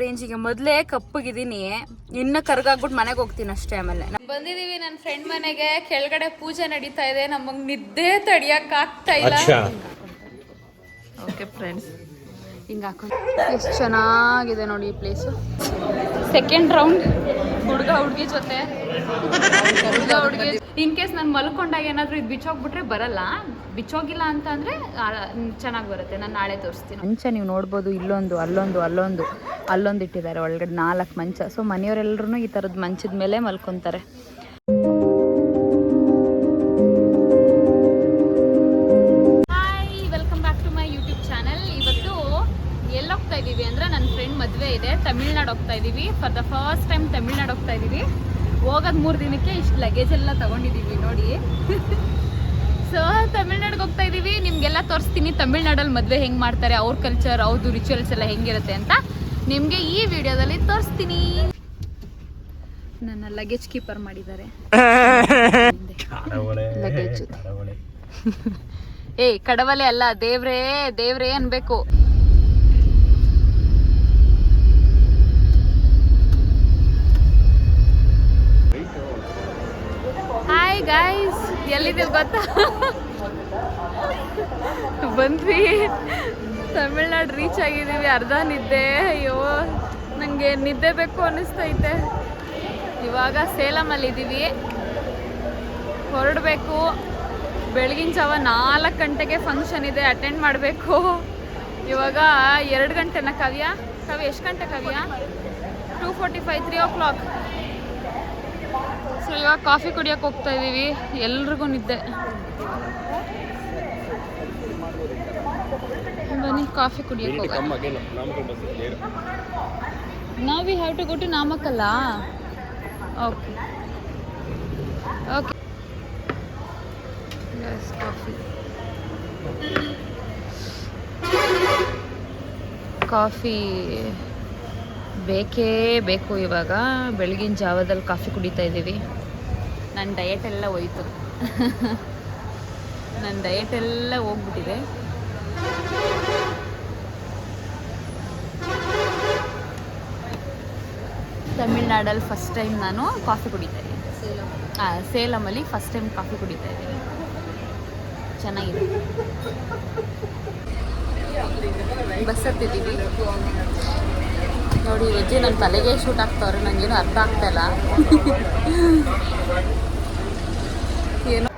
ರೇಂಜಿಗೆ ಮೊದಲೇ ಕಪ್ಪಗಿದ್ದೀನಿ ಇನ್ನು ಕರ್ಗಾಗ್ಬಿಟ್ಟು ಮನೆಗೆ ಹೋಗ್ತೀನಿ ಅಷ್ಟೇ ಆಮೇಲೆ. ಬಂದಿದೀವಿ ನನ್ನ ಫ್ರೆಂಡ್ ಮನೆಗೆ. ಕೆಳಗಡೆ ಪೂಜೆ ನಡೀತಾ ಇದೆ. ನಮಗ್ ನಿದ್ದೆ ತಡಿಯಕ್ ಆಗ್ತಾ ಇಲ್ಲ. ಓಕೆ ಫ್ರೆಂಡ್ಸ್ ಹಿಂಗೆ ಹಾಕೊಂಡು ಎಷ್ಟು ಚೆನ್ನಾಗಿದೆ ನೋಡಿ ಈ ಪ್ಲೇಸು ಸೆಕೆಂಡ್ ರೌಂಡ್ ಹುಡುಗ ಹುಡುಗಿ ಜೊತೆ. ಹುಡುಗ ಹುಡುಗಿ ಇನ್ ಕೇಸ್ ನಾನು ಮಲ್ಕೊಂಡಾಗ ಏನಾದರೂ ಇದು ಬಿಚ್ಚೋಗ್ಬಿಟ್ರೆ ಬರಲ್ಲ. ಬಿಚ್ಚೋಗಿಲ್ಲ ಅಂತ ಅಂದರೆ ಚೆನ್ನಾಗಿ ಬರುತ್ತೆ. ನಾನು ನಾಳೆ ತೋರಿಸ್ತೀನಿ. ಮಂಚ ನೀವು ನೋಡ್ಬೋದು ಇಲ್ಲೊಂದು ಅಲ್ಲೊಂದು ಅಲ್ಲೊಂದು ಅಲ್ಲೊಂದು ಇಟ್ಟಿದ್ದಾರೆ. ಒಳಗಡೆ ನಾಲ್ಕು ಮಂಚ. ಸೊ ಮನೆಯವರೆಲ್ಲರೂ ಈ ಥರದ್ದು ಮಂಚದ ಮೇಲೆ ಮಲ್ಕೊತಾರೆ. Hi welcome back to my YouTube channel ಇವತ್ತು ಎಲ್ಲಿ ಹೋಗ್ತಾ ಇದ್ದೀವಿ ಅಂದ್ರೆ ನನ್ನ ಫ್ರೆಂಡ್ ಮದುವೆ ಇದೆ. ತಮಿಳ್ನಾಡು ಹೋಗ್ತಾ ಇದ್ದೀವಿ for the first time Tamilnadu ಹೋಗ್ತಾ ಇದ್ದೀವಿ ಹೋಗೋದು ಮೂರು ದಿನಕ್ಕೆ ಇಷ್ಟು ಲಗೇಜ್ ಎಲ್ಲ ತಗೊಂಡಿದ್ದೀವಿ ನೋಡಿ. ಸೊ ತಮಿಳ್ನಾಡಿಗೆ ಹೋಗ್ತಾ ಇದ್ದೀವಿ ನಿಮಗೆಲ್ಲ ತೋರಿಸ್ತೀನಿ. ತಮಿಳ್ನಾಡಲ್ಲಿ ಮದುವೆ ಹೆಂಗೆ ಮಾಡ್ತಾರೆ ಅವ್ರ ಕಲ್ಚರ್ ಅವ್ರದ್ದು ರಿಚುವಲ್ಸ್ ಎಲ್ಲ ಹೆಂಗಿರುತ್ತೆ ಅಂತ ನಿಮಗೆ ಈ ವಿಡಿಯೋದಲ್ಲಿ ತೋರಿಸ್ತೀನಿ. ನನ್ನ ಲಗೇಜ್ ಕೀಪರ್ ಮಾಡಿದ್ದಾರೆ. ಲಗೇಜ್ ಏ ಕಡವಲೆ ಅಲ್ಲ ದೇವ್ರೇ ದೇವ್ರೇ ಅನ್ಬೇಕು. ಹಾಯ್ ಗಾಯ್ಸ್ ಎಲ್ಲಿದ್ದೀವಿ ಗೊತ್ತಾ? ಬಂದ್ವಿ. ತಮಿಳ್ನಾಡು ರೀಚ್ ಆಗಿದ್ದೀವಿ. ಅರ್ಧ ನಿದ್ದೆ. ಅಯ್ಯೋ ನನಗೆ ನಿದ್ದೆ ಬೇಕು ಅನ್ನಿಸ್ತೈತೆ. ಇವಾಗ ಸೇಲಮಲ್ಲಿ ಇದ್ದೀವಿ ಹೊರಡಬೇಕು. ಬೆಳಗಿನ ಜಾವ ನಾಲ್ಕು ಗಂಟೆಗೆ ಫಂಕ್ಷನ್ ಇದೆ. ಅಟೆಂಡ್ ಮಾಡಬೇಕು. ಇವಾಗ ಎರಡು ಗಂಟೆನ ಕವ್ಯ? ಕವಿ ಎಷ್ಟು ಗಂಟೆ Kavya? Two forty five three o'clock so ಇವಾಗ ಕಾಫಿ ಕುಡಿಯೋಕೆ ಹೋಗ್ತಾ ಇದ್ದೀವಿ ಎಲ್ರಿಗೂ ನಿದ್ದೆ. ಬನ್ನಿ ಕಾಫಿ ಕುಡಿಯೋಕೆ ನಾವು we have to go to ನಾಮಕ್ಕಲ್ಲ okay okay coffee coffee ಬೇಕೇ ಬೇಕು ಇವಾಗ. ಬೆಳಗಿನ ಜಾವದಲ್ಲಿ ಕಾಫಿ ಕುಡಿತಾ ಇದ್ದೀವಿ. ನನ್ನ ಡಯಟ್ ಎಲ್ಲ ಹೋಯ್ತು. ನನ್ನ ಡಯಟ್ ಎಲ್ಲ ಹೋಗ್ಬಿಟ್ಟಿದೆ. ತಮಿಳ್ನಾಡಲ್ಲಿ ಫಸ್ಟ್ ಟೈಮ್ ನಾನು ಕಾಫಿ ಕುಡಿತಾ ಇದ್ದೀನಿ. ಹಾಂ ಸೇಲಮಲ್ಲಿ ಫಸ್ಟ್ ಟೈಮ್ ಕಾಫಿ ಕುಡಿತಾ ಇದ್ದೀನಿ. ಚೆನ್ನಾಗಿದೆ. ಬಸ್ ಹತ್ತಿದ್ದೀವಿ. ನೋಡಿ ಹೆಜ್ಜೆ ನನ್ನ ತಲೆಗೆ ಶೂಟ್ ಆಗ್ತಾವ್ರೆ? ನನಗೇನು ಅರ್ಥ ಆಗ್ತಾ ಇಲ್ಲ. ಏನು.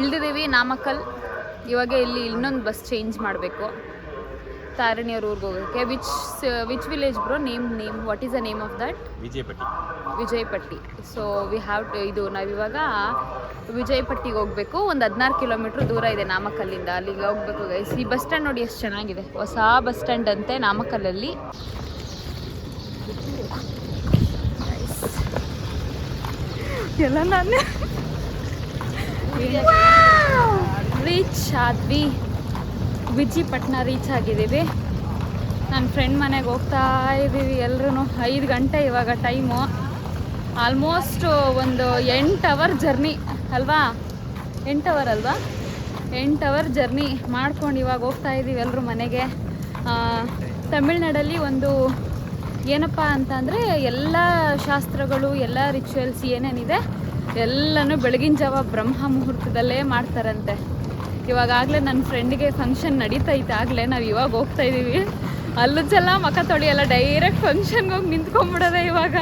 ಇಳ್ದಿದ್ದೀವಿ ನಾಮಕ್ಕಲ್ ಇವಾಗ ಇಲ್ಲಿ ಇನ್ನೊಂದು ಬಸ್ ಚೇಂಜ್ ಮಾಡಬೇಕು. ತಾರಣಿಯವ್ರ ಊರಿಗೆ ಹೋಗೋಕ್ಕೆ which which village bro name name what is the name of that Vijayapatti. Vijayapatti. So we have to ಇದು ನಾವಿವಾಗ ವಿಜಯಪಟ್ಟಿಗೆ ಹೋಗಬೇಕು. ಒಂದು ಹದಿನಾರು ಕಿಲೋಮೀಟ್ರ್ ದೂರ ಇದೆ ನಾಮಕಲ್ಲಿಂದ. ಅಲ್ಲಿಗೆ ಹೋಗ್ಬೇಕು ಈ ಬಸ್ ಸ್ಟ್ಯಾಂಡ್ ನೋಡಿ ಎಷ್ಟು ಚೆನ್ನಾಗಿದೆ. ಹೊಸ ಬಸ್ ಸ್ಟ್ಯಾಂಡ್ ಅಂತೆ ನಾಮಕಲ್ಲಲ್ಲಿ. ಎಲ್ಲ ನಾನು ರೀಚ್ ಆದ್ವಿ ವಿಜಿಪಟ್ನ ರೀಚ್ ಆಗಿದ್ದೀವಿ. ನನ್ನ ಫ್ರೆಂಡ್ ಮನೆಗೆ ಹೋಗ್ತಾ ಇದ್ದೀವಿ ಎಲ್ಲರೂ ಐದು ಗಂಟೆ ಇವಾಗ ಟೈಮು ಆಲ್ಮೋಸ್ಟ್ ಒಂದು ಎಂಟು ಅವರ್ ಜರ್ನಿ ಅಲ್ವಾ? ಎಂಟು ಅವರ್ ಅಲ್ವಾ? ಎಂಟು ಅವರ್ ಜರ್ನಿ ಮಾಡ್ಕೊಂಡು ಇವಾಗ ಹೋಗ್ತಾ ಇದ್ದೀವಿ ಎಲ್ಲರೂ ಮನೆಗೆ. ತಮಿಳ್ನಾಡಲ್ಲಿ ಒಂದು ಏನಪ್ಪ ಅಂತಂದರೆ ಎಲ್ಲ ಶಾಸ್ತ್ರಗಳು, ಎಲ್ಲ ರಿಚುವಲ್ಸ್ ಏನೇನಿದೆ, ಎಲ್ಲನೂ ಬೆಳಗಿನ ಜಾವ ಬ್ರಹ್ಮ ಮುಹೂರ್ತದಲ್ಲೇ ಮಾಡ್ತಾರಂತೆ. ಇವಾಗಾಗಲೇ ನನ್ನ ಫ್ರೆಂಡಿಗೆ ಫಂಕ್ಷನ್ ನಡೀತೈತೆ ಆಗಲೇ ನಾವು ಇವಾಗ ಹೋಗ್ತಾ ಇದ್ದೀವಿ ಅಲ್ಲೂ ಚೆಲ್ಲ ಮಕ ತೊಳಿಯಲ್ಲ ಡೈರೆಕ್ಟ್ ಫಂಕ್ಷನ್ಗೆ ಹೋಗಿ ನಿಂತ್ಕೊಂಡ್ಬಿಡೋದೆ ಇವಾಗ.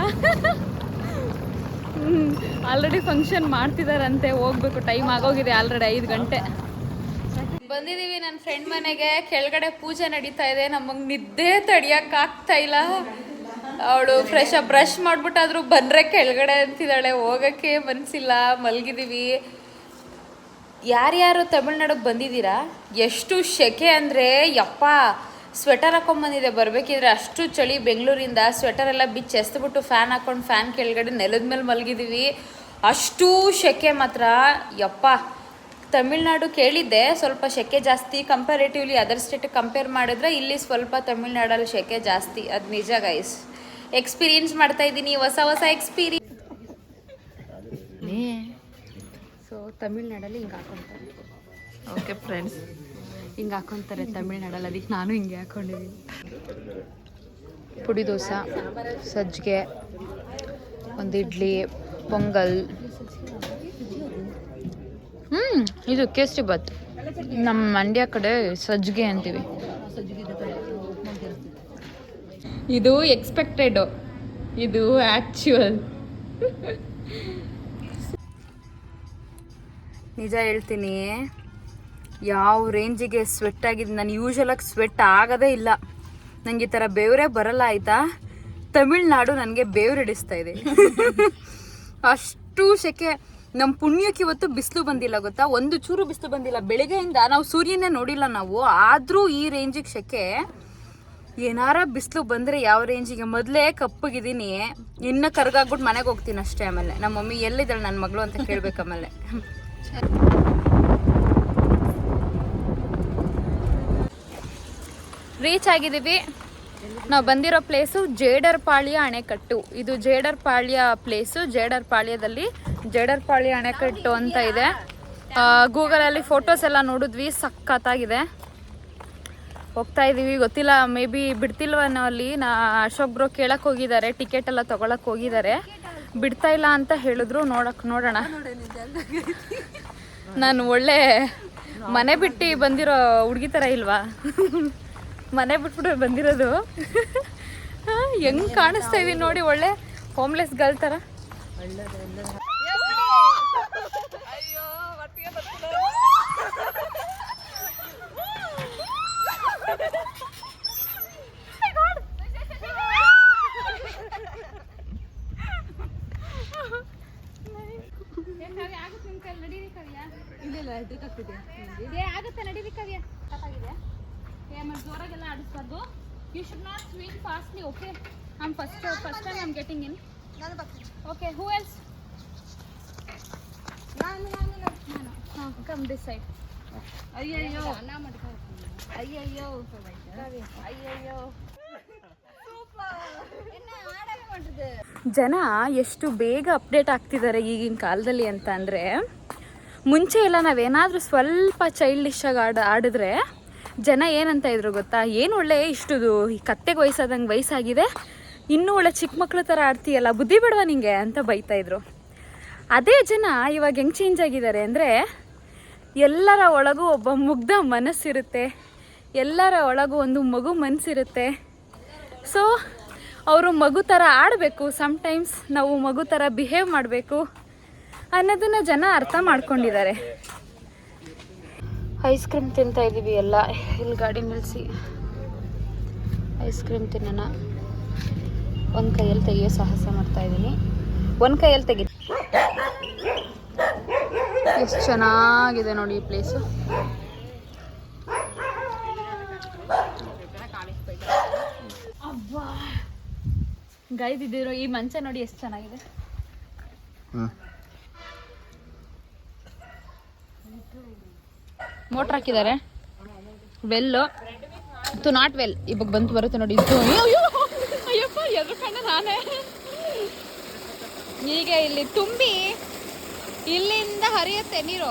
ಆಲ್ರೆಡಿ ಫಂಕ್ಷನ್ ಮಾಡ್ತಿದಾರಂತೆ, ಹೋಗ್ಬೇಕು ಟೈಮ್ ಆಗೋಗಿದೆ ಆಲ್ರೆಡಿ ಐದು ಗಂಟೆ. ಬಂದಿದೀವಿ ನನ್ನ ಫ್ರೆಂಡ್ ಮನೆಗೆ, ಕೆಳಗಡೆ ಪೂಜೆ ನಡೀತಾ ಇದೆ, ನಮಗೆ ನಿದ್ದೆ ತಡಿಯಕ್ಕಾಗ್ತಾ ಇಲ್ಲ. ಅವಳು ಫ್ರೆಶ್ ಬ್ರಷ್ ಮಾಡ್ಬಿಟ್ಟಾದ್ರೂ ಬಂದ್ರೆ ಕೆಳಗಡೆ ಅಂತಿದ್ದಾಳೆ, ಹೋಗಕ್ಕೆ ಮನ್ಸಿಲ್ಲ, ಮಲಗಿದೀವಿ. ಯಾರ್ಯಾರು ತಮಿಳ್ನಾಡಿಗೆ ಬಂದಿದ್ದೀರಾ? ಎಷ್ಟು ಶೆಕೆ ಅಂದರೆ, ಯಪ್ಪ ಸ್ವೆಟರ್ ಹಾಕೊಂಬಂದಿದೆ ಬರಬೇಕಿದ್ರೆ ಅಷ್ಟು ಚಳಿ ಬೆಂಗಳೂರಿಂದ ಸ್ವೆಟರ್ ಎಲ್ಲ ಬಿಚ್ಚಿ ಎಸ್ದ್ಬಿಟ್ಟು ಫ್ಯಾನ್ ಹಾಕೊಂಡು ಫ್ಯಾನ್ ಕೆಳಗಡೆ ನೆಲದ ಮೇಲೆ ಮಲಗಿದ್ದೀವಿ ಅಷ್ಟು ಶೆಕೆ ಮಾತ್ರ. ಯಪ್ಪ, ತಮಿಳ್ನಾಡು ಕೇಳಿದ್ದೆ, ಸ್ವಲ್ಪ ಶೆಕೆ ಜಾಸ್ತಿ. ಕಂಪ್ಯಾರೇಟಿವ್ಲಿ ಅದರ್ ಸ್ಟೇಟ್ ಕಂಪೇರ್ ಮಾಡಿದ್ರೆ ಇಲ್ಲಿ ಸ್ವಲ್ಪ ತಮಿಳ್ನಾಡಲ್ಲಿ ಶೆಕೆ ಜಾಸ್ತಿ. ಅದು ನಿಜ ಗೈಸ್ ಎಕ್ಸ್ಪೀರಿಯನ್ಸ್ ಮಾಡ್ತಾ ಇದ್ದೀನಿ ಹೊಸ ಹೊಸ ಎಕ್ಸ್ಪೀರಿಯನ್ಸ್ ಸೊ ತಮಿಳ್ನಾಡಲ್ಲಿ ಹಿಂಗೆ ಹಾಕೊತಾರೆ. ಓಕೆ ಫ್ರೆಂಡ್ಸ್ ಹಿಂಗೆ ಹಾಕೊತಾರೆ ತಮಿಳ್ನಾಡಲ್ಲಿ ಅದಕ್ಕೆ ನಾನು ಹಿಂಗೆ ಹಾಕೊಂಡಿದ್ದೀನಿ. ಪುಡಿ ದೋಸೆ ಸಜ್ಜಿಗೆ ಒಂದು ಇಡ್ಲಿ ಪೊಂಗಲ್. ಹ್ಞೂ ಇದು ಕೇಸರಿ ಬಾತ್ ನಮ್ಮ ಮಂಡ್ಯ ಕಡೆ ಸಜ್ಜಿಗೆ ಅಂತೀವಿ. ಇದು ಎಕ್ಸ್ಪೆಕ್ಟೆಡ್ ಇದು ಆ್ಯಕ್ಚುಯಲ್ ನಿಜ ಹೇಳ್ತೀನಿ, ಯಾವ ರೇಂಜಿಗೆ ಸ್ವೆಟ್ ಆಗಿದೆ ನಾನು ಯೂಶಲಾಗಿ ಸ್ವೆಟ್ ಆಗೋದೇ ಇಲ್ಲ. ನನಗೆ ಈ ಥರ ಬೇವರೇ ಬರಲ್ಲ, ಆಯಿತಾ? ತಮಿಳ್ನಾಡು ನನಗೆ ಬೇವ್ರಿಡಿಸ್ತಾ ಇದೆ. ಅಷ್ಟು ಶೆಕೆ ನಮ್ಮ ಪುಣ್ಯಕ್ಕೆ ಇವತ್ತು ಬಿಸಿಲು ಬಂದಿಲ್ಲ, ಗೊತ್ತಾ? ಒಂದು ಚೂರು ಬಿಸಿಲು ಬಂದಿಲ್ಲ. ಬೆಳಿಗ್ಗೆಯಿಂದ ನಾವು ಸೂರ್ಯನೇ ನೋಡಿಲ್ಲ ನಾವು. ಆದರೂ ಈ ರೇಂಜಿಗೆ ಸೆಕೆ ಏನಾರ ಬಿಸಿಲು ಬಂದರೆ ಯಾವ ರೇಂಜಿಗೆ, ಮೊದಲೇ ಕಪ್ಪಗಿದ್ದೀನಿ ಇನ್ನು ಕರ್ಗಾಗ್ಬಿಟ್ಟು ಮನೆಗೆ ಹೋಗ್ತೀನಿ ಅಷ್ಟೇ ಆಮೇಲೆ. ನಮ್ಮ ಮಮ್ಮಿ ಎಲ್ಲಿದ್ದಾಳೆ ನನ್ನ ಮಗಳು ಅಂತ ಕೇಳ್ಬೇಕು ಆಮೇಲೆ. ರೀಚ್ ಆಗಿದ್ದೀವಿ. ನಾವು ಬಂದಿರೋ ಪ್ಲೇಸು ಜೇಡರ್ಪಾಳ್ಯ ಅಣೆಕಟ್ಟು. ಇದು ಜೇಡರ್ಪಾಳ್ಯ ಪ್ಲೇಸು. ಜೇಡರ್ಪಾಳ್ಯದಲ್ಲಿ ಜೇಡರ್ಪಾಳ್ಯ ಅಣೆಕಟ್ಟು ಅಂತ ಇದೆ. ಗೂಗಲಲ್ಲಿ ಫೋಟೋಸ್ ಎಲ್ಲ ನೋಡಿದ್ವಿ. ಸಖತ್ತಾಗಿದೆ. ಹೋಗ್ತಾ ಇದೀವಿ. ಗೊತ್ತಿಲ್ಲ ಮೇ ಬಿ ಬಿಡ್ತಿಲ್ವನೋ ಅಲ್ಲಿ. ನಾ, ಅಶೋಕ್ ಬ್ರೋ ಕೇಳಕ್ ಹೋಗಿದ್ದಾರೆ ಟಿಕೆಟ್ ಎಲ್ಲ ತಗೊಳಕ್ ಹೋಗಿದ್ದಾರೆ. ಬಿಡ್ತಾ ಇಲ್ಲ ಅಂತ ಹೇಳಿದ್ರು, ನೋಡಕ್, ನೋಡೋಣ. ನಾನು ಒಳ್ಳೆ ಮನೆ ಬಿಟ್ಟು ಬಂದಿರೋ ಹುಡುಗಿ ಥರ ಇಲ್ವಾ? ಮನೆ ಬಿಟ್ಬಿಟ್ಟು ಬಂದಿರೋದು. ಹೆಂಗ್ ಕಾಣಿಸ್ತಾ ಇದೀನಿ ನೋಡಿ, ಒಳ್ಳೆ ಹೋಮ್ಲೆಸ್ ಗರ್ಲ್ ಥರ ಆಗುತ್ತೆ ನಡೀರಿ ಕವ್ಯ. ಏ ಮತ್ತೆ ಜೋರಾಗೆಲ್ಲ ಆಡಿಸ್ಬಾರ್ದು. You should not swing fastly okay I'm first first time I'm getting in okay who else ಹಾಂ ಕಮ್ ದಿಸ್ ಸೈಡ್ ಅಯ್ಯಯ್ಯೋ. ಅಯ್ಯಯ್ಯೋ. ಅಯ್ಯಯ್ಯೋ. ಜನ ಎಷ್ಟು ಬೇಗ ಅಪ್ಡೇಟ್ ಆಗ್ತಿದ್ದಾರೆ ಈಗಿನ ಕಾಲದಲ್ಲಿ ಅಂತ ಅಂದರೆ, ಮುಂಚೆ ಎಲ್ಲ ನಾವೇನಾದರೂ ಸ್ವಲ್ಪ ಚೈಲ್ಡಿಶ್ ಆಗಿ ಆಡ, ಆಡಿದ್ರೆ ಜನ ಏನಂತ ಇದ್ರು ಗೊತ್ತಾ? ಏನು ಒಳ್ಳೆ ಇಷ್ಟುದು ಈ ಕತ್ತೆಗೆ ವಯಸ್ಸಾದಂಗೆ ವಯಸ್ಸಾಗಿದೆ, ಇನ್ನೂ ಒಳ್ಳೆ ಚಿಕ್ಕ ಮಕ್ಕಳ ಥರ ಆಡ್ತೀಯಲ್ಲ, ಬುದ್ಧಿ ಬಿಡುವ ನಿಂಗೆ ಅಂತ ಬೈತಾ ಇದ್ರು. ಅದೇ ಜನ ಇವಾಗ ಹೆಂಗೆ ಚೇಂಜ್ ಆಗಿದ್ದಾರೆ ಅಂದರೆ, ಎಲ್ಲರ ಒಳಗೂ ಒಬ್ಬ ಮುಗ್ಧ ಮನಸ್ಸಿರುತ್ತೆ, ಎಲ್ಲರ ಒಳಗೂ ಒಂದು ಮಗು ಮನಸ್ಸಿರುತ್ತೆ ಸೊ ಅವರು ಮಗು ಥರ ಆಡಬೇಕು. ಸಮ್ಟೈಮ್ಸ್ ನಾವು ಮಗು ಥರ ಬಿಹೇವ್ ಮಾಡಬೇಕು ಅನ್ನೋದನ್ನ ಜನ ಅರ್ಥ ಮಾಡ್ಕೊಂಡಿದ್ದಾರೆ. ಐಸ್ ಕ್ರೀಮ್ ತಿಂತಾ ಇದ್ದೀವಿ ಎಲ್ಲ. ಇಲ್ಲಿ ಗಾಡಿ ನಿಲ್ಲಿಸಿ ಐಸ್ ಕ್ರೀಮ್ ತಿನ್ನೋಣ. ಒಂದು ಕೈಯಲ್ಲಿ ತೆಗಿಯೋ ಸಾಹಸ ಮಾಡ್ತಾ ಇದ್ದೀನಿ ಒಂದು ಕೈಯಲ್ಲಿ ತೆಗಿ ಎಷ್ಟು ಚೆನ್ನಾಗಿದೆ ನೋಡಿ ಈ ಪ್ಲೇಸು ಗೈದಿದ್ದೀರೋ ಈ ಮಂಚ ನೋಡಿ ಎಷ್ಟು ಚೆನ್ನಾಗಿದೆ. ಮೋಟ್ರ್ ಹಾಕಿದ್ದಾರೆ. ವೆಲ್ಲು ತು ನಾಟ್ ವೆಲ್ ಇವಾಗ ಬಂತು ಬರುತ್ತೆ ನೋಡಿ. ಇದು ಅಯ್ಯೋ, ಅಯ್ಯೋ, ಅಯ್ಯಪ್ಪ ಎದುರು ಕಣ್ಣ ನಾನೇ. ಈಗ ಇಲ್ಲಿ ತುಂಬಿ ಇಲ್ಲಿಂದ ಹರಿಯುತ್ತೆ ನೀರು.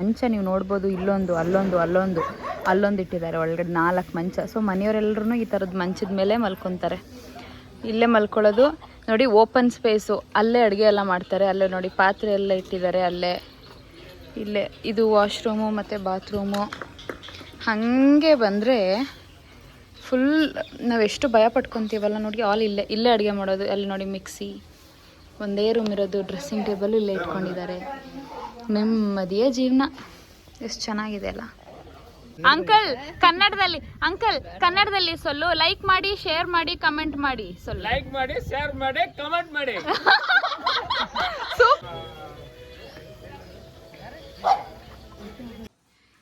ಮಂಚ ನೀವು ನೋಡ್ಬೋದು, ಇಲ್ಲೊಂದು, ಅಲ್ಲೊಂದು ಅಲ್ಲೊಂದು ಅಲ್ಲೊಂದು ಇಟ್ಟಿದ್ದಾರೆ. ಒಳಗಡೆ ನಾಲ್ಕು ಮಂಚ. ಸೊ ಮನೆಯವರೆಲ್ಲರೂ ಈ ಥರದ ಮಂಚದ ಮೇಲೆ ಮಲ್ಕೊತಾರೆ. ಇಲ್ಲೇ ಮಲ್ಕೊಳ್ಳೋದು. ನೋಡಿ ಓಪನ್ ಸ್ಪೇಸು ಅಲ್ಲೇ ಅಡುಗೆ ಎಲ್ಲ ಮಾಡ್ತಾರೆ. ಅಲ್ಲೇ ನೋಡಿ, ಪಾತ್ರೆ ಎಲ್ಲ ಇಟ್ಟಿದ್ದಾರೆ ಅಲ್ಲೇ. ಇಲ್ಲೇ. ಇದು ವಾಶ್ರೂಮು ಮತ್ತು ಬಾತ್ರೂಮು ಹಾಗೆ ಬಂದರೆ ಫುಲ್ ನಾವು ಎಷ್ಟು ಭಯ ಪಟ್ಕೊತೀವಲ್ಲ ನೋಡಿ ಆಲ್ ಇಲ್ಲೇ ಇಲ್ಲೇ ಅಡುಗೆ ಮಾಡೋದು. ಅಲ್ಲಿ ನೋಡಿ ಮಿಕ್ಸಿ ಒಂದೇ ರೂಮ್ ಇರೋದು ಡ್ರೆಸ್ಸಿಂಗ್ ಟೇಬಲ್ ಇಲ್ಲೇ ಇಟ್ಕೊಂಡಿದ್ದಾರೆ. ನೆಮ್ಮದಿಯ ಜೀವನ. ಎಷ್ಟು ಚೆನ್ನಾಗಿದೆ ಅಲ್ಲ. ಅಂಕಲ್ ಕನ್ನಡದಲ್ಲಿ ಅಂಕಲ್ ಕನ್ನಡದಲ್ಲಿ ಸೊಲ್ಲು. ಲೈಕ್ ಮಾಡಿ ಶೇರ್ ಮಾಡಿ ಕಮೆಂಟ್ ಮಾಡಿ ಸೊಲ್ಲು. ಲೈಕ್ ಮಾಡಿ ಶೇರ್ ಮಾಡಿ ಕಮೆಂಟ್ ಮಾಡಿ.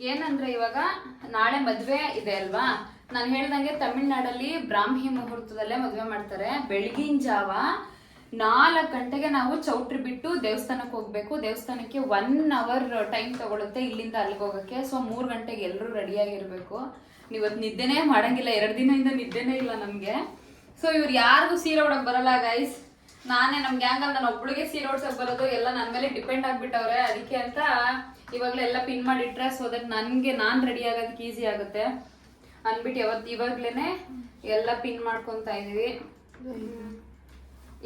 ಏನಂದ್ರೆ ಇವಾಗ ನಾಳೆ ಮದ್ವೆ ಇದೆ ಅಲ್ವಾ? ನಾನು ಹೇಳ್ದಂಗೆ ತಮಿಳ್ನಾಡಲ್ಲಿ ಬ್ರಾಹ್ಮಿ ಮುಹೂರ್ತದಲ್ಲೇ ಮದುವೆ ಮಾಡ್ತಾರೆ. ಬೆಳಗಿನ ಜಾವ ನಾಲ್ಕು ಗಂಟೆಗೆ ನಾವು ಚೌಟ್ರಿ ಬಿಟ್ಟು ದೇವಸ್ಥಾನಕ್ಕೆ ಹೋಗ್ಬೇಕು. ದೇವಸ್ಥಾನಕ್ಕೆ ಒನ್ ಅವರ್ ಟೈಮ್ ತಗೊಳುತ್ತೆ ಇಲ್ಲಿಂದ ಅಲ್ಲಿಗೆ ಹೋಗಕ್ಕೆ. ಸೊ ಮೂರು ಗಂಟೆಗೆ ಎಲ್ಲರೂ ರೆಡಿಯಾಗಿರ್ಬೇಕು. ನೀವತ್ತು ನಿದ್ದೆನೇ ಮಾಡಂಗಿಲ್ಲ. ಎರಡು ದಿನದಿಂದ ನಿದ್ದೆನೇ ಇಲ್ಲ ನಮಗೆ. ಸೊ ಇವ್ರು ಯಾರಿಗೂ ಸೀರೆ ಉಡಕ್ ಬರಲ್ಲ ಗೈಸ್ ನಾನೇ ನಮ್ಮ ಗ್ಯಾಂಗಲ್ಲಿ ನಾನು ಒಬ್ಳಿಗೆ ಸೀರೆ ಉಡ್ಸಕ್ ಬರೋದು, ಎಲ್ಲ ನನ್ನ ಮೇಲೆ ಡಿಪೆಂಡ್ ಆಗ್ಬಿಟ್ಟವ್ರೆ. ಅದಕ್ಕೆ ಅಂತ ಇವಾಗಲೇ ಎಲ್ಲ ಪಿನ್ ಮಾಡಿಟ್ರೆ ಸೊ ದಟ್ ನನಗೆ ನಾನು ರೆಡಿ ಆಗೋದಕ್ಕೆ ಈಸಿ ಆಗುತ್ತೆ. ಅಂದ್ಬಿಟ್ಟು ಯಾವತ್ತು ಇವಾಗ್ಲೇನೆ ಎಲ್ಲ ಪಿನ್ ಮಾಡ್ಕೊತಾ ಇದೀವಿ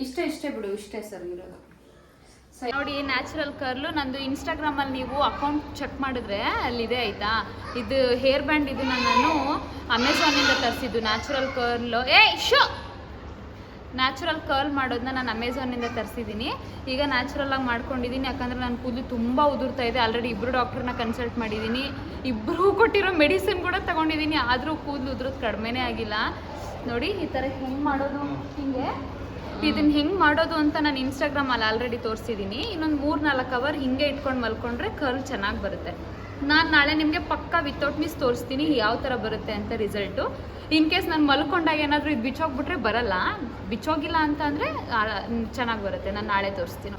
ಇಷ್ಟೇ ಇಷ್ಟೇ ಬಿಡು, ಇಷ್ಟೇ ಸರ್ ಇರೋದು. ನೋಡಿ ನ್ಯಾಚುರಲ್ ಕರ್ಲು ನಂದು ಇನ್ಸ್ಟಾಗ್ರಾಮಲ್ಲಿ ನೀವು ಅಕೌಂಟ್ ಚೆಕ್ ಮಾಡಿದ್ರೆ ಅಲ್ಲಿದೆ ಆಯ್ತಾ? ಇದು ಹೇರ್ ಬ್ಯಾಂಡ್ ಇದನ್ನ ನಾನು ಅಮೆಝಾನಿಂದ ತರಿಸಿದ್ದು ನ್ಯಾಚುರಲ್ ಕರ್ಲು ಏ ಶೋ ನ್ಯಾಚುರಲ್ ಕರ್ಲ್ ಮಾಡೋದನ್ನ ನಾನು ಅಮೆಝಾನಿಂದ ತರಿಸಿದ್ದೀನಿ ಈಗ ನ್ಯಾಚುರಲ್ ಆಗಿ ಮಾಡ್ಕೊಂಡಿದ್ದೀನಿ ಯಾಕಂದರೆ ನನ್ನ ಕೂದಲು ತುಂಬ ಉದುರ್ತಾ ಇದೆ. ಆಲ್ರೆಡಿ ಇಬ್ಬರು ಡಾಕ್ಟ್ರನ್ನ ಕನ್ಸಲ್ಟ್ ಮಾಡಿದ್ದೀನಿ ಇಬ್ಬರೂ ಕೊಟ್ಟಿರೋ ಮೆಡಿಸಿನ್ ಕೂಡ ತಗೊಂಡಿದ್ದೀನಿ ಆದರೂ ಕೂದಲು ಉದುರೋದು ಕಡಿಮೆನೇ ಆಗಿಲ್ಲ. ನೋಡಿ, ಈ ಥರ ಹೆಂಗೆ ಮಾಡೋದು ಹಿಂಗೆ. ಇದನ್ನ ಹೆಂಗೆ ಮಾಡೋದು ಅಂತ ನಾನು ಇನ್ಸ್ಟಾಗ್ರಾಮಲ್ಲಿ ಆಲ್ರೆಡಿ ತೋರಿಸಿದ್ದೀನಿ ಇನ್ನೊಂದು ಮೂರು ನಾಲ್ಕು ಅವರ್ ಹಿಂಗೆ ಇಟ್ಕೊಂಡು ಮಲ್ಕೊಂಡ್ರೆ ಕರ್ಲ್ ಚೆನ್ನಾಗಿ ಬರುತ್ತೆ. ನಾನು ನಾಳೆ ನಿಮಗೆ ಪಕ್ಕ ವಿತೌಟ್ ಮಿಸ್ ತೋರಿಸ್ತೀನಿ ಯಾವ ಥರ ಬರುತ್ತೆ ಅಂತ ರಿಸಲ್ಟು ಇನ್ ಕೇಸ್ ನಾನು ಮಲ್ಕೊಂಡಾಗ ಏನಾದರೂ ಇದು ಬಿಚ್ಚೋಗ್ಬಿಟ್ರೆ ಬರಲ್ಲ. ಬಿಚ್ಚೋಗಿಲ್ಲ ಅಂತ ಅಂದರೆ ಚೆನ್ನಾಗಿ ಬರುತ್ತೆ. ನಾನು ನಾಳೆ ತೋರಿಸ್ತೀನಿ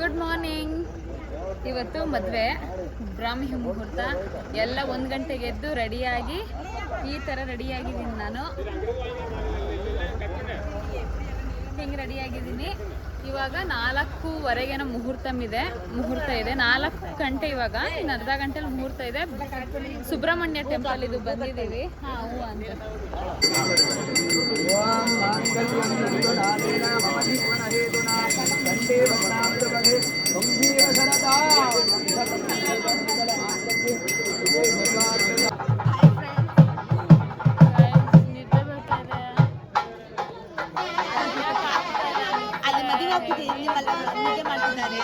ಗುಡ್ ಮಾರ್ನಿಂಗ್ ಇವತ್ತು ಮದುವೆ, ಬ್ರಾಹ್ಮಿ ಮುಹೂರ್ತ, ಎಲ್ಲ ಒಂದು ಗಂಟೆಗೆ ಎದ್ದು ರೆಡಿಯಾಗಿ, ಈ ಥರ ರೆಡಿಯಾಗಿದ್ದೀನಿ ನಾನು. ಹಿಂಗೆ ರೆಡಿಯಾಗಿದ್ದೀನಿ. ಇವಾಗ ನಾಲ್ಕೂವರೆಗೇನೋ ಮುಹೂರ್ತ ಇದೆ ಮುಹೂರ್ತ ಇದೆ. ನಾಲ್ಕು ಗಂಟೆ ಇವಾಗ, ಇನ್ನು ಅರ್ಧ ಗಂಟೆಲಿ ಮುಹೂರ್ತ ಇದೆ. ಸುಬ್ರಹ್ಮಣ್ಯ ಟೆಂಪಲ್ ಇದು ಬಂದಿದ್ದೀವಿ. ಹಾಂ ಅಂತ. ಅಲ್ಲಿ ಮದುವೆ ಆಗ್ತಿದೆ ಇಲ್ಲಿ ಮಲ್- ನಿದ್ದೆ ಮಾಡ್ತಿದ್ದಾರೆ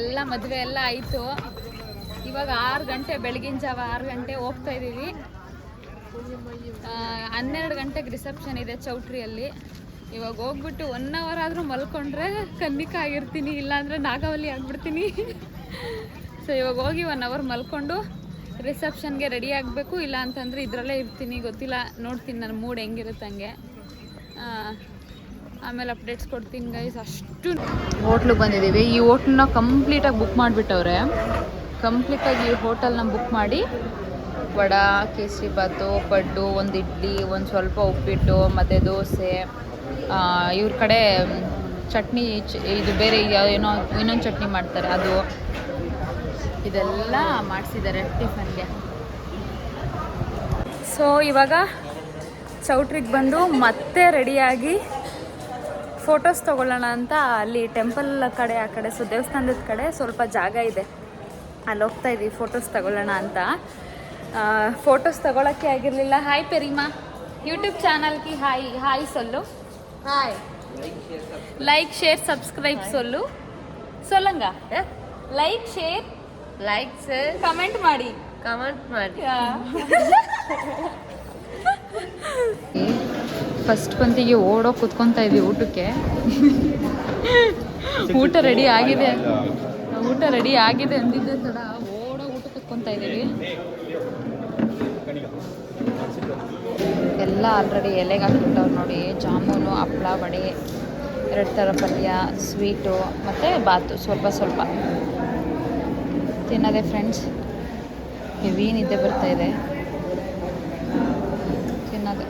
ಎಲ್ಲ ಮದುವೆ ಎಲ್ಲ ಆಯಿತು. ಇವಾಗ ಆರು ಗಂಟೆ, ಬೆಳಗಿನ ಜಾವ ಆರು ಗಂಟೆ ಹೋಗ್ತಾ ಇದ್ದೀವಿ. ಹನ್ನೆರಡು ಗಂಟೆಗೆ ರಿಸೆಪ್ಷನ್ ಇದೆ ಚೌಟ್ರಿಯಲ್ಲಿ. ಇವಾಗ ಹೋಗ್ಬಿಟ್ಟು ಒನ್ ಅವರ್ ಆದರೂ ಮಲ್ಕೊಂಡ್ರೆ ಕನ್ನಿಕ ಆಗಿರ್ತೀನಿ, ಇಲ್ಲಾಂದರೆ ನಾಗವಲ್ಲಿ ಆಗಿಬಿಡ್ತೀನಿ. ಸೊ ಇವಾಗ ಹೋಗಿ ಒನ್ ಅವರ್ ಮಲ್ಕೊಂಡು ರಿಸೆಪ್ಷನ್ಗೆ ರೆಡಿ ಆಗಬೇಕು. ಇಲ್ಲ ಅಂತಂದರೆ ಇದರಲ್ಲೇ ಇರ್ತೀನಿ, ಗೊತ್ತಿಲ್ಲ. ನೋಡ್ತೀನಿ ನನ್ನ ಮೂಡ್ ಹೆಂಗಿರುತ್ತೆ ಹಂಗೆ. ಆಮೇಲೆ ಅಪ್ಡೇಟ್ಸ್ ಕೊಡ್ತೀನಿ ಗೈಸ್ ಅಷ್ಟು. ಹೋಟ್ಲಿಗೆ ಬಂದಿದ್ದೀವಿ. ಈ ಹೋಟ್ಲನ್ನ ಕಂಪ್ಲೀಟಾಗಿ ಬುಕ್ ಮಾಡಿಬಿಟ್ಟವ್ರೆ. ಕಂಪ್ಲೀಟಾಗಿ ಈ ಹೋಟೆಲ್ನ ಬುಕ್ ಮಾಡಿ ವಡ, ಕೇಸರಿ ಬಾತು ಪಡ್ಡು, ಒಂದು ಇಡ್ಲಿ, ಒಂದು ಸ್ವಲ್ಪ ಉಪ್ಪಿಟ್ಟು, ಮತ್ತು ದೋಸೆ ಇವ್ರ ಕಡೆ ಚಟ್ನಿ ಇದು ಬೇರೆ ಏನೋ ಇನ್ನೊಂದು ಚಟ್ನಿ ಮಾಡ್ತಾರೆ, ಅದು. ಇದೆಲ್ಲ ಮಾಡಿಸಿದ್ದಾರೆ ಟಿಫನ್ಗೆ. ಸೊ ಇವಾಗ ಚೌಟ್ರಿಗೆ ಬಂದು ಮತ್ತೆ ರೆಡಿಯಾಗಿ ಫೋಟೋಸ್ ತೊಗೊಳ್ಳೋಣ ಅಂತ ಅಲ್ಲಿ ಟೆಂಪಲ್ ಕಡೆ ಆ ಕಡೆ ಸೊ ದೇವಸ್ಥಾನದ ಕಡೆ ಸ್ವಲ್ಪ ಜಾಗ ಇದೆ. ಅಲ್ಲಿ ಹೋಗ್ತಾ ಇದ್ದೀವಿ ಫೋಟೋಸ್ ತಗೊಳ್ಳೋಣ ಅಂತ. ಫೋಟೋಸ್ ತಗೊಳಕ್ಕೆ ಆಗಿರಲಿಲ್ಲ. ಹಾಯ್ ಪೆರಿಮಾ ಯೂಟ್ಯೂಬ್ ಚಾನಲ್ಗೆ ಹಾಯ್ ಹಾಯ್ ಸೊಲ್ಲು. ಹಾಯ್ ಲೈಕ್ ಶೇರ್ ಸಬ್ಸ್ಕ್ರೈಬ್ ಸೊಲ್ಲು. ಸೊಲ್ಲಂಗ? ಲೈಕ್ ಶೇರ್ ಲೈಕ್ಸ್ ಕಮೆಂಟ್ ಮಾಡಿ. ಕಮೆಂಟ್ ಮಾಡಿ. ಫಸ್ಟ್ ಪಂತಿಗೆ ಓಡೋ ಕುತ್ಕೊಂತ ಇದ್ವಿ ಊಟಕ್ಕೆ. ಊಟ ರೆಡಿ ಆಗಿದೆ. ಊಟ ರೆಡಿ ಆಗಿದೆ ಅಂದಿದ್ದೆ ತಡ ಓಡೋ ಊಟ ಕುತ್ಕೊಂತ ಇದ್ದೀವಿ. ಎಲ್ಲ ಆಲ್ರೆಡಿ ಎಲೆಗೆ ಹಾಕ್ಬಿಟ್ಟವ್ರು ನೋಡಿ. ಜಾಮೂನು, ಹಪ್ಳ, ವಡೆ, ಎರಡು ಥರ ಪಲ್ಯ ಸ್ವೀಟು ಮತ್ತು ಬಾತು. ಸ್ವಲ್ಪ ಸ್ವಲ್ಪ. ತಿನ್ನೋದೆ ಫ್ರೆಂಡ್ಸ್ ಹೆವಿ ನಿದ್ದೆ ಬರ್ತಾ ಇದೆ. ತಿನ್ನೋದೆ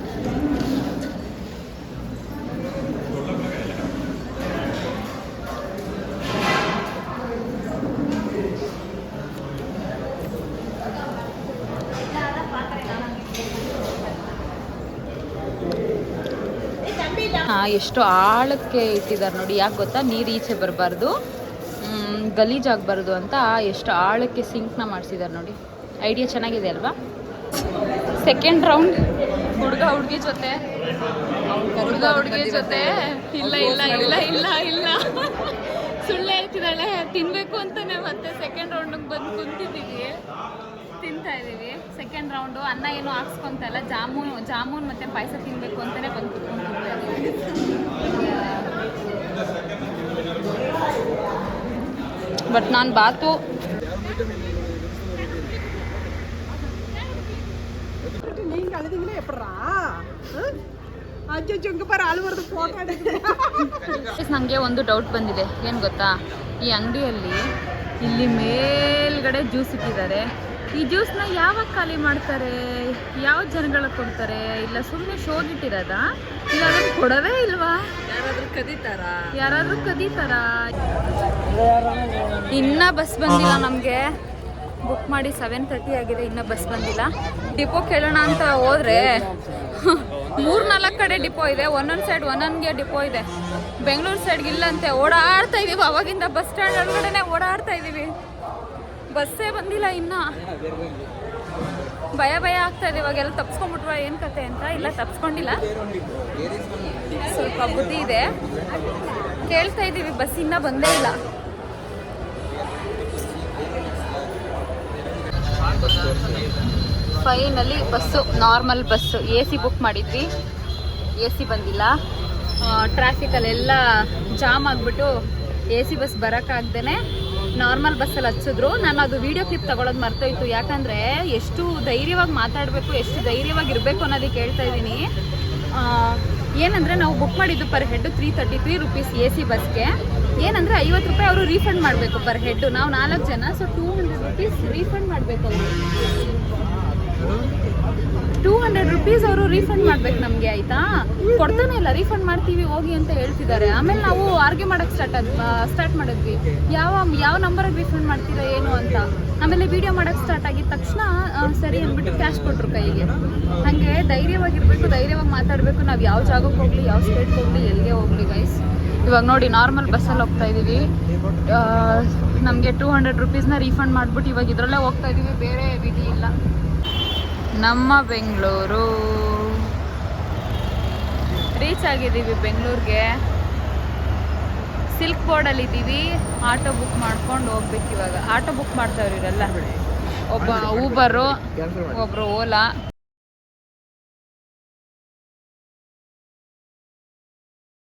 ಹಾಂ ಎಷ್ಟು ಆಳಕ್ಕೆ ಇಟ್ಟಿದ್ದಾರೆ ನೋಡಿ, ಯಾಕೆ ಗೊತ್ತಾ? ನೀರು ಈಚೆ ಬರಬಾರ್ದು. ಗಲೀಜಾಗಬಾರ್ದು ಅಂತ ಎಷ್ಟು ಆಳಕ್ಕೆ ಸಿಂಕ್ನ ಮಾಡಿಸಿದ್ದಾರೆ ನೋಡಿ. ಐಡಿಯಾ ಚೆನ್ನಾಗಿದೆ ಅಲ್ವಾ? ಸೆಕೆಂಡ್ ರೌಂಡ್ ಹುಡುಗ ಹುಡುಗಿ ಜೊತೆ. ಹುಡುಗ ಹುಡುಗಿ ಜೊತೆ. ಇಲ್ಲ ಇಲ್ಲ ಇಲ್ಲ ಇಲ್ಲ ಇಲ್ಲ. ಸುಳ್ಳು ಹೇಳ್ತಿದ್ದಾಳೆ. ತಿನ್ಬೇಕು ಅಂತಾನೆ ಮತ್ತೆ ಸೆಕೆಂಡ್ ರೌಂಡ್ ಬಂದು ಕುಂತಿದ್ದೀವಿ. ತಿಂತಾ ಇದ್ದೀವಿ ಸೆಕೆಂಡ್ ರೌಂಡು ಅನ್ನ ಏನು ಹಾಕ್ಸ್ಕೊಂತ ಇಲ್ಲ ಜಾಮೂನ್ ಜಾಮೂನ್ ಮತ್ತೆ ಪಾಯಸ ತಿನ್ಬೇಕು ಅಂತಾನೆ ಬಂದು ಕುತ್ಕೊಂತಿದ್ವಿ ಬಟ್ ನಾನು ಬಾತು நீங்க அழுதீங்கன்னா எப்படா அஞ்சு இங்க பாரு அழுவுறது போட்டோ எடுக்குது ನನಗೆ ಒಂದು ಡೌಟ್ ಬಂದಿದೆ ಏನು ಗೊತ್ತಾ ಈ ಅಂಗಡಿಯಲ್ಲಿ ಇಲ್ಲಿ ಮೇಲ್ಗಡೆ ಜ್ಯೂಸ್ ಇಟ್ಟಿದ್ದಾರೆ ಈ ಜ್ಯೂಸ್ನ ಯಾವಾಗ ಖಾಲಿ ಮಾಡ್ತಾರೆ? ಯಾವ ಜನಗಳಿಗೆ ಕೊಡ್ತಾರೆ? ಇಲ್ಲ ಸುಮ್ಮನೆ ಶೋಗಿಟ್ಟಿರೋದಾ ಇಲ್ಲ ಅದನ್ನು ಕೊಡೋದೇ ಇಲ್ವಾ? ಯಾರಾದ್ರೂ ಕದೀತಾರ? ಯಾರಾದ್ರೂ ಕದೀತಾರಾ? ಇನ್ನ ಬಸ್ ಬಂದಿಲ್ಲ ನಮಗೆ. ಬುಕ್ ಮಾಡಿ ಸೆವೆನ್ ತರ್ಟಿ ಆಗಿದೆ ಇನ್ನ ಬಸ್ ಬಂದಿಲ್ಲ. ಡಿಪೋ ಕೇಳೋಣ ಅಂತ ಹೋದ್ರೆ ಮೂರ್ ನಾಲ್ಕು ಕಡೆ ಡಿಪೋ ಇದೆ. ಒಂದೊಂದು ಸೈಡ್ ಒಂದೊಂದಿಗೆ ಡಿಪೋ ಇದೆ. ಬೆಂಗಳೂರು ಸೈಡ್ಗೆ ಇಲ್ಲಂತೆ ಓಡಾಡ್ತಾ ಇದೀವಿ. ಅವಾಗಿಂದ ಬಸ್ ಸ್ಟ್ಯಾಂಡ್ ಒಳಗಡೆನೆ ಓಡಾಡ್ತಾ ಇದೀವಿ. ಬಸ್ಸೇ ಬಂದಿಲ್ಲ ಇನ್ನ. ಭಯ ಭಯ ಆಗ್ತಾ ಇದೆ, ಇವಾಗೆಲ್ಲ ತಪ್ಸ್ಕೊಂಡ್ಬಿಟ್ವ ಏನು ಕತೆ ಅಂತ? ಇಲ್ಲ, ತಪ್ಸ್ಕೊಂಡಿಲ್ಲ. ಸ್ವಲ್ಪ ಬುದ್ಧಿ ಇದೆ. ಕೇಳ್ತಾ ಇದ್ದೀವಿ ಬಸ್ ಇನ್ನ ಬಂದೇ ಇಲ್ಲ. Finally bus, normal bus. A C book ಮಾಡಿದ್ವಿ. ಎ ಸಿ ಬಂದಿಲ್ಲ. ಟ್ರಾಫಿಕಲ್ಲೆಲ್ಲ ಜಾಮ್ ಆಗಿಬಿಟ್ಟು ಎ ಸಿ ಬಸ್ ಬರೋಕ್ಕಾಗ್ದೇ ನಾರ್ಮಲ್ ಬಸ್ಸಲ್ಲಿ ಹಚ್ಚಿದ್ರು. ನಾನು ಅದು ವಿಡಿಯೋ ಕ್ಲಿಪ್ ತಗೊಳ್ಳೋದು ಮರ್ತೋಯ್ತು. ಯಾಕಂದರೆ ಎಷ್ಟು ಧೈರ್ಯವಾಗಿ ಮಾತಾಡಬೇಕು, ಎಷ್ಟು ಧೈರ್ಯವಾಗಿ ಇರಬೇಕು ಅನ್ನೋದಕ್ಕೆ ಹೇಳ್ತಾ ಇದ್ದೀನಿ. ಏನಂದರೆ ನಾವು ಬುಕ್ ಮಾಡಿದ್ದು per head three thirty three rupees A C ಬಸ್ಗೆ ಏನಂದರೆ ಐವತ್ತು ರೂಪಾಯಿ ಅವರು ರೀಫಂಡ್ ಮಾಡಬೇಕು ಪರ್ ಹೆಡ್ಡು ನಾವು ನಾಲ್ಕು ಜನ so two hundred rupees refund ಮಾಡಬೇಕು ಅವರು. ಟೂ ಹಂಡ್ರೆಡ್ ರುಪೀಸ್ ಅವರು ರೀಫಂಡ್ ಮಾಡ್ಬೇಕು ನಮಗೆ, ಆಯ್ತಾ? ಕೊಡ್ತಾನೆ ಇಲ್ಲ ರೀಫಂಡ್ ಮಾಡ್ತೀವಿ, ಹೋಗಿ ಅಂತ ಹೇಳ್ತಿದ್ದಾರೆ. ಆಮೇಲೆ ನಾವು ಆರ್ಗ್ಯೂ ಮಾಡೋಕ್ಕೆ ಸ್ಟಾರ್ಟ್ ಸ್ಟಾರ್ಟ್ ಮಾಡಿದ್ವಿ. ಯಾವ ಯಾವ ನಂಬರಿಗೆ ರೀಫಂಡ್ ಮಾಡ್ತೀರಾ, ಏನು ಅಂತ? ಆಮೇಲೆ ವಿಡಿಯೋ ಮಾಡೋಕೆ ಸ್ಟಾರ್ಟ್ ಆಗಿದ ತಕ್ಷಣ ಸರಿ ಅಂದ್ಬಿಟ್ಟು ಕ್ಯಾಶ್ ಕೊಟ್ಟರು ಕೈಗೆ. ಹಾಗೆ ಧೈರ್ಯವಾಗಿರಬೇಕು, ಧೈರ್ಯವಾಗಿ ಮಾತಾಡಬೇಕು. ನಾವು ಯಾವ ಜಾಗಕ್ಕೆ ಹೋಗಲಿ, ಯಾವ ಸ್ಟೇಟ್ಗೆ ಹೋಗಲಿ, ಎಲ್ಲಿಗೆ ಹೋಗಲಿ ಗೈಸ್ ಇವಾಗ ನೋಡಿ ನಾರ್ಮಲ್ ಬಸ್ಸಲ್ಲಿ ಹೋಗ್ತಾ ಇದ್ದೀವಿ ನಮಗೆ ಟೂ ಹಂಡ್ರೆಡ್ ರುಪೀಸ್ನ ರೀಫಂಡ್ ಮಾಡ್ಬಿಟ್ಟು ಇವಾಗ ಇದರಲ್ಲೇ ಹೋಗ್ತಾ ಇದ್ದೀವಿ ಬೇರೆ ವಿಧಿ ಇಲ್ಲ. ನಮ್ಮ ಬೆಂಗಳೂರು. ರೀಚ್ ಆಗಿದ್ದೀವಿ ಬೆಂಗಳೂರಿಗೆ. ಸಿಲ್ಕ್ ಬೋರ್ಡಲ್ಲಿ ಇದ್ದೀವಿ. ಆಟೋ ಬುಕ್ ಮಾಡ್ಕೊಂಡು ಹೋಗ್ಬೇಕು ಇವಾಗ. ಆಟೋ ಬುಕ್ ಮಾಡ್ತಾವ್ರಿ ಇವರೆಲ್ಲ ಒಬ್ಬ ಊಬರು ಒಬ್ಬರು ಓಲಾ